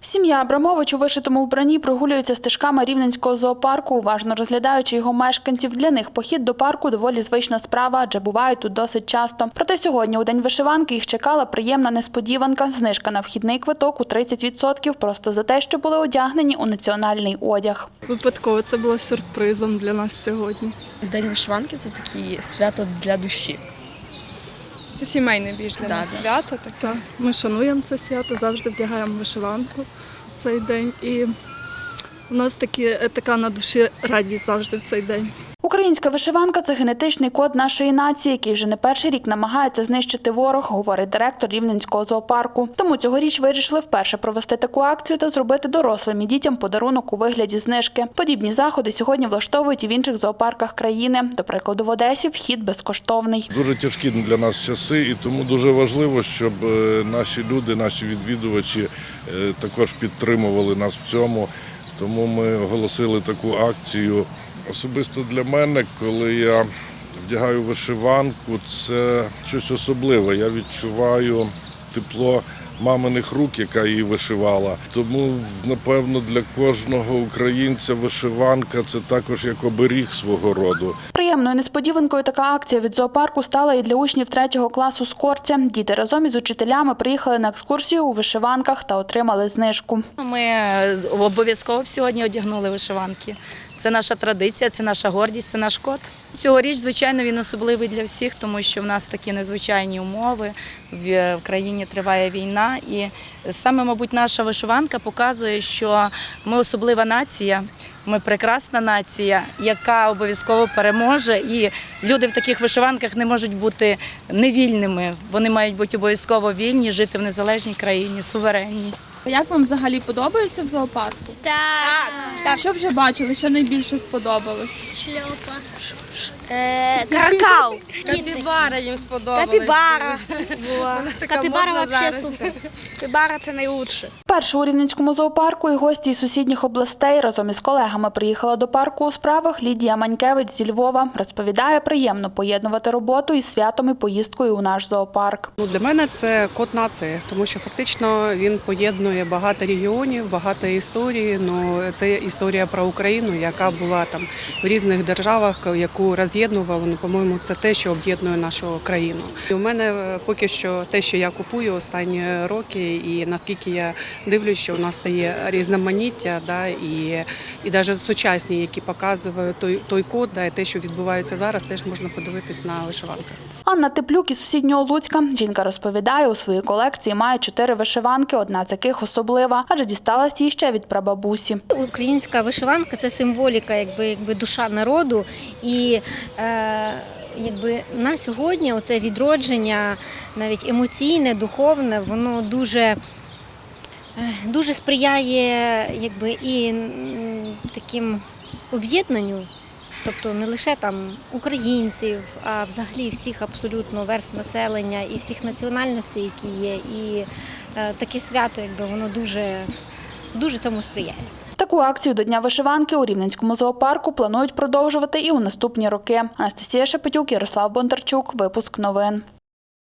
Сім'я Абрамович у вишитому вбранні прогулюється стежками рівненського зоопарку, уважно розглядаючи його мешканців. Для них похід до парку доволі звична справа, адже бувають тут досить часто. Проте сьогодні, у день вишиванки, їх чекала приємна несподіванка. Знижка на вхідний квиток у 30% просто за те, що були одягнені у національний одяг. Випадково це було сюрпризом для нас сьогодні. День вишиванки це таке свято для душі. Це сімейне більш для нас да. свято. Так. Так, ми шануємо це свято, завжди вдягаємо вишиванку в цей день. І у нас такі, така на душі радість завжди в цей день. Українська вишиванка це генетичний код нашої нації, який вже не перший рік намагається знищити ворог, говорить директор рівненського зоопарку. Тому цьогоріч вирішили вперше провести таку акцію та зробити дорослим і дітям подарунок у вигляді знижки. Подібні заходи сьогодні влаштовують і в інших зоопарках країни. До прикладу, в Одесі вхід безкоштовний. Дуже тяжкі для нас часи, і тому дуже важливо, щоб е, наші люди, наші відвідувачі е, також підтримували нас в цьому. Тому ми оголосили таку акцію. Особисто для мене, коли я вдягаю вишиванку, це щось особливе. Я відчуваю тепло маминих рук, яка її вишивала. Тому, напевно, для кожного українця вишиванка це також як оберіг свого роду. Приємною несподіванкою така акція від зоопарку стала і для учнів третього класу Скорця. Діти разом із учителями приїхали на екскурсію у вишиванках та отримали знижку. Ми обов'язково сьогодні одягнули вишиванки. Це наша традиція, це наша гордість, це наш код. Цьогоріч, звичайно, він особливий для всіх, тому що в нас такі незвичайні умови. В в країні триває війна, і саме, мабуть, наша вишиванка показує, що ми особлива нація. Ми прекрасна нація, яка обов'язково переможе, і люди в таких вишиванках не можуть бути невільними. Вони мають бути обов'язково вільні, жити в незалежній країні, суверенній. Як вам взагалі подобається в зоопарку? Так. Так. Що вже бачили, що найбільше сподобалось? Каракал. Капібара їм сподобалась. Капібара. Капібара взагалі супер. Капібара це найкраще. Перше у Рівненському зоопарку і гості із сусідніх областей разом із колегами приїхала до парку у справах Лідія Манькевич зі Львова. Розповідає, приємно поєднувати роботу із святом і поїздкою у наш зоопарк. Ну, для мене це код нації, тому що фактично він поєднує багато регіонів, багато історії. Ну це історія про Україну, яка була там в різних державах, яку роз'єднували. Ну, по-моєму, це те, що об'єднує нашу країну. І у мене е, поки що те, що я купую останні роки, і наскільки я дивлюсь, що у нас стає різноманіття, да, і, і навіть сучасні, які показують той, той код, да, і те, що відбувається зараз, теж можна подивитись на вишиванках. Анна Теплюк із сусіднього Луцька. Жінка розповідає, у своїй колекції має чотири вишиванки, одна з яких особлива, адже дісталась їй ще від прабабусі. Українська вишиванка це символіка, якби, якби душа народу. І е, якби на сьогодні оце відродження, навіть емоційне, духовне, воно дуже, е, дуже сприяє якби, і таким об'єднанню. Тобто не лише там українців, а взагалі всіх абсолютно верст населення і всіх національностей, які є. І е, таке свято, якби воно дуже, дуже цьому сприяє. Таку акцію до Дня вишиванки у Рівненському зоопарку планують продовжувати і у наступні роки. Анастасія Шепетюк, Ярослав Бондарчук. Випуск новин.